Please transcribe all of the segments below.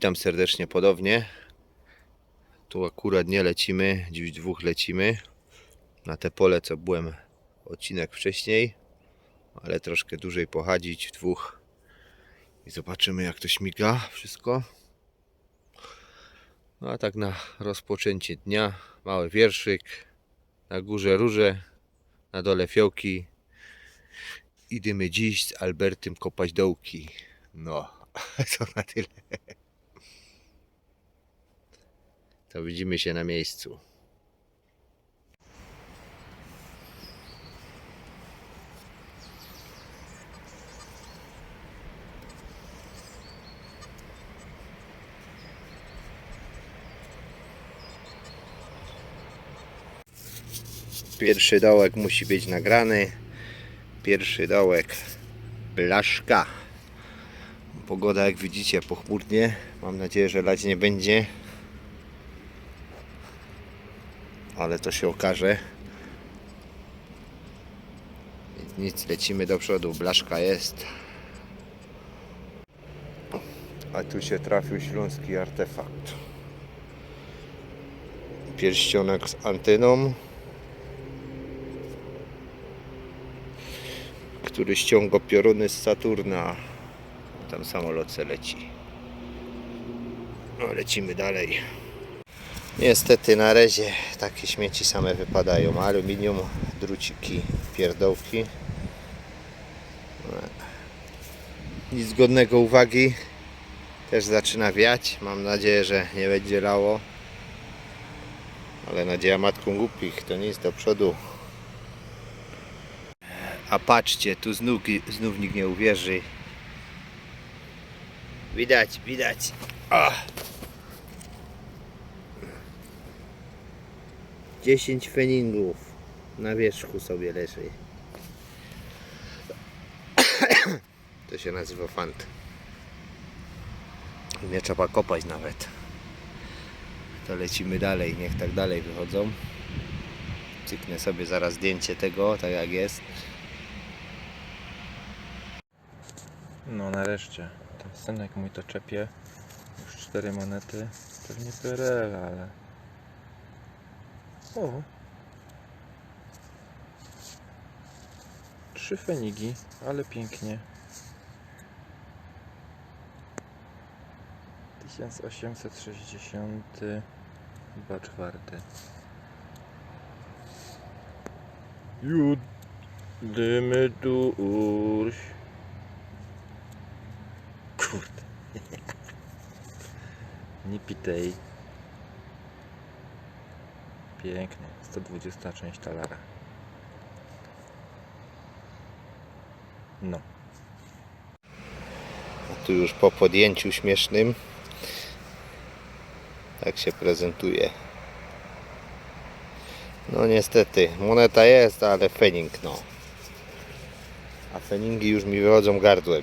Witam serdecznie podobnie. Tu akurat nie lecimy, dziś dwóch lecimy. Na te pole, co byłem odcinek wcześniej, ale troszkę dłużej pochodzić w dwóch i zobaczymy, jak to śmiga wszystko. No a tak na rozpoczęcie dnia, mały wierszyk, na górze róże, na dole fiołki. Idziemy dziś z Albertym kopać dołki. No, to na tyle. To widzimy się na miejscu. Pierwszy dołek musi być nagrany. Pierwszy dołek blaszka. Pogoda jak widzicie pochmurnie. Mam nadzieję, że lać nie będzie. Ale to się okaże. Nic, lecimy do przodu. Blaszka jest. A tu się trafił śląski artefakt. Pierścionek z anteną. który ściąga pioruny z Saturna. Tam samolot leci. No, lecimy dalej. Niestety na razie takie śmieci same wypadają. Aluminium, druciki, pierdołki. Nic godnego uwagi. Też zaczyna wiać. Mam nadzieję, że nie będzie lało. Ale nadzieja matką głupich to nic do przodu. A patrzcie, tu znów, znów nikt nie uwierzy. Widać, widać. O! 10 feningów na wierzchu sobie leży. To się nazywa fant. Nie trzeba kopać nawet. To lecimy dalej, niech tak dalej wychodzą. Cyknę sobie zaraz zdjęcie tego, tak jak jest. No nareszcie. Ten synek mój to czepie. Już cztery monety. Pewnie PRL, ale... O! Trzy fenigi, ale pięknie. 1860 chyba czwarty. Judymy tu urś. Kurde. Nie pitej. Pięknie. 120 część talara. No. A tu już po podjęciu śmiesznym tak się prezentuje. No niestety, moneta jest, ale fening no. A feningi już mi wychodzą gardłem.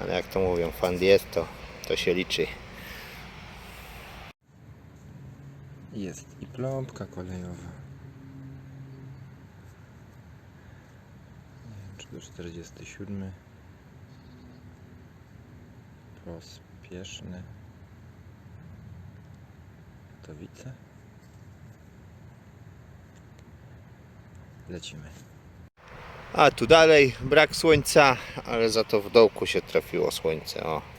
Ale jak to mówią, fan jest to, to się liczy. Jest i plombka kolejowa. Nie wiem, czy to 47. Pospieszny. Lecimy. A tu dalej brak słońca, ale za to w dołku się trafiło słońce. O.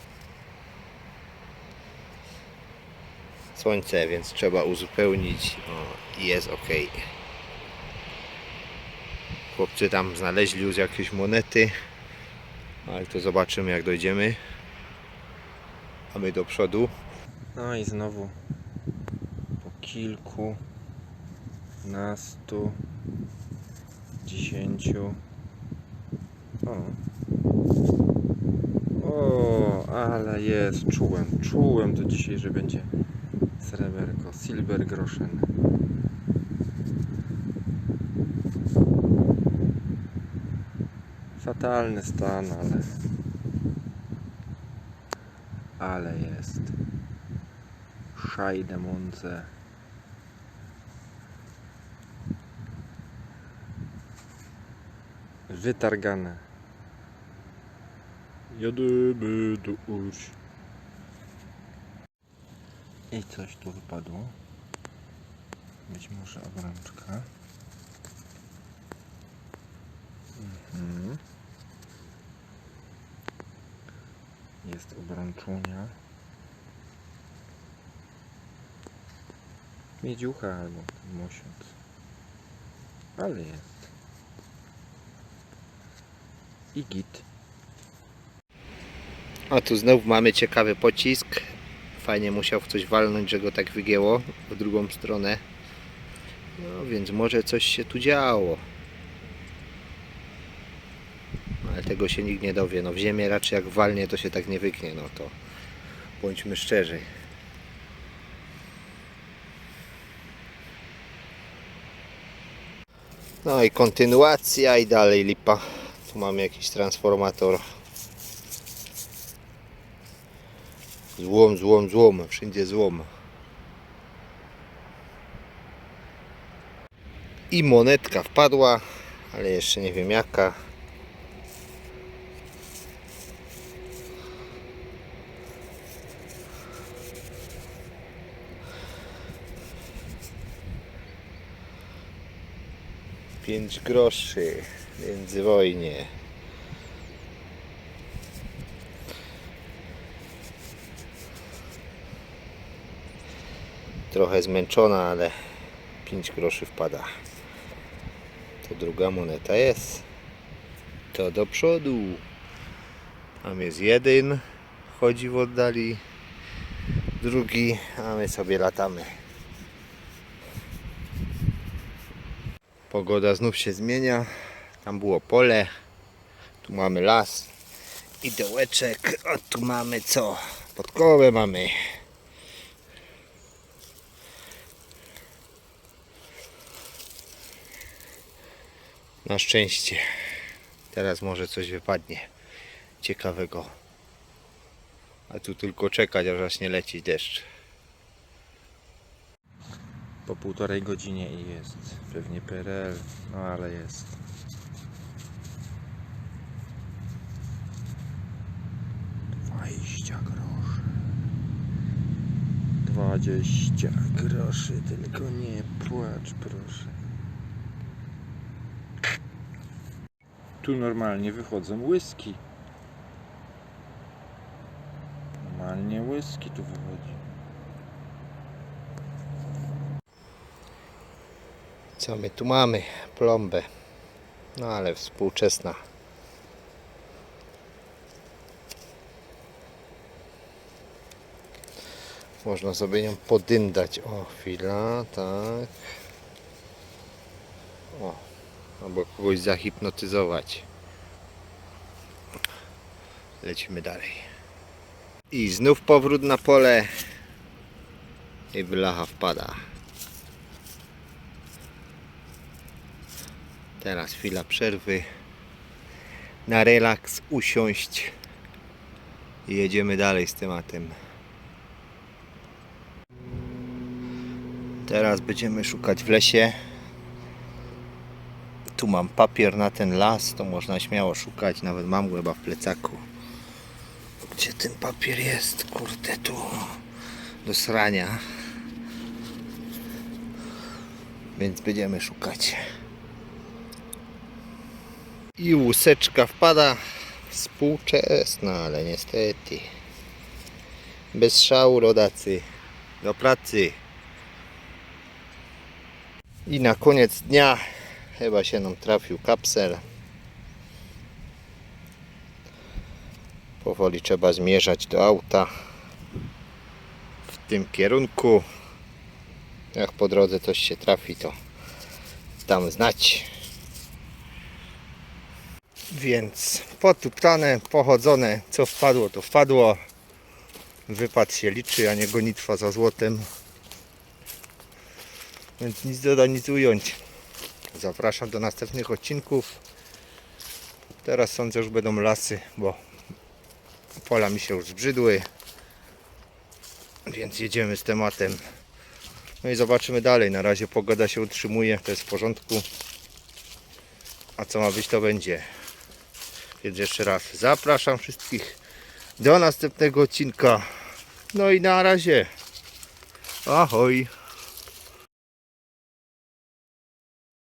Słońce, więc trzeba uzupełnić. O, i jest ok. Chłopcy tam znaleźli już jakieś monety, ale to zobaczymy jak dojdziemy. A my do przodu. No i znowu po kilku, nastu, dziesięciu. O. O, ale jest, czułem, czułem to dzisiaj, że będzie sreberko, silver groschen. Fatalny stan, ale ale jest. Szajde Monce. Wytargane. Jadymy do Urs. I coś tu wypadło. Być może obrączka. Mhm. Jest obrączunia. Miedziucha albo mosiąc. Ale jest. I git. A tu znów mamy ciekawy pocisk. Fajnie musiał w coś walnąć, że go tak wygięło w drugą stronę. No więc może coś się tu działo. Ale tego się nikt nie dowie. No w ziemię raczej jak walnie to się tak nie wyknie. No to bądźmy szczerzy. No i kontynuacja i dalej lipa. Tu mamy jakiś transformator. Złom, złom, złom. Wszędzie złom. I monetka wpadła, ale jeszcze nie wiem jaka. Pięć groszy w międzywojnie. Trochę zmęczona, ale 5 groszy wpada. To druga moneta jest. To do przodu. Tam jest jeden, chodzi w oddali. Drugi, a my sobie latamy. Pogoda znów się zmienia. Tam było pole. Tu mamy las i dołeczek. A tu mamy co? Podkowę mamy. Na szczęście. Teraz może coś wypadnie ciekawego. A tu tylko czekać, aż zacznie lecieć deszcz. Po półtorej godzinie i jest. Pewnie PRL, no ale jest. Dwadzieścia groszy. Dwadzieścia groszy, tylko nie płacz proszę. Tu normalnie wychodzą łyski. Normalnie łyski tu wychodzi. Co my tu mamy? Plombę. No ale współczesna. Można sobie nią podyndać. O, chwila, tak. O, albo kogoś zahipnotyzować. Lecimy dalej. I znów powrót na pole. I blacha wpada. Teraz chwila przerwy. Na relaks, usiąść. I jedziemy dalej z tematem. Teraz będziemy szukać w lesie. Tu mam papier na ten las, to można śmiało szukać. Nawet mam go chyba w plecaku. Gdzie ten papier jest? Kurde, tu do srania. Więc będziemy szukać. I łuseczka wpada. Współczesna, ale niestety. Bez szału rodacy. Do pracy. I na koniec dnia chyba się nam trafił kapsel. Powoli trzeba zmierzać do auta w tym kierunku. Jak po drodze coś się trafi, to dam znać. Więc potuptane, pochodzone, co wpadło, to wpadło. Wypad się liczy, a nie gonitwa za złotem. Więc nic dodać, nic ująć. Zapraszam do następnych odcinków. Teraz sądzę, już będą lasy, bo pola mi się już zbrzydły. Więc jedziemy z tematem. No i zobaczymy dalej. Na razie pogoda się utrzymuje, to jest w porządku. A co ma być, to będzie. Więc jeszcze raz zapraszam wszystkich do następnego odcinka. No i na razie. Ahoj.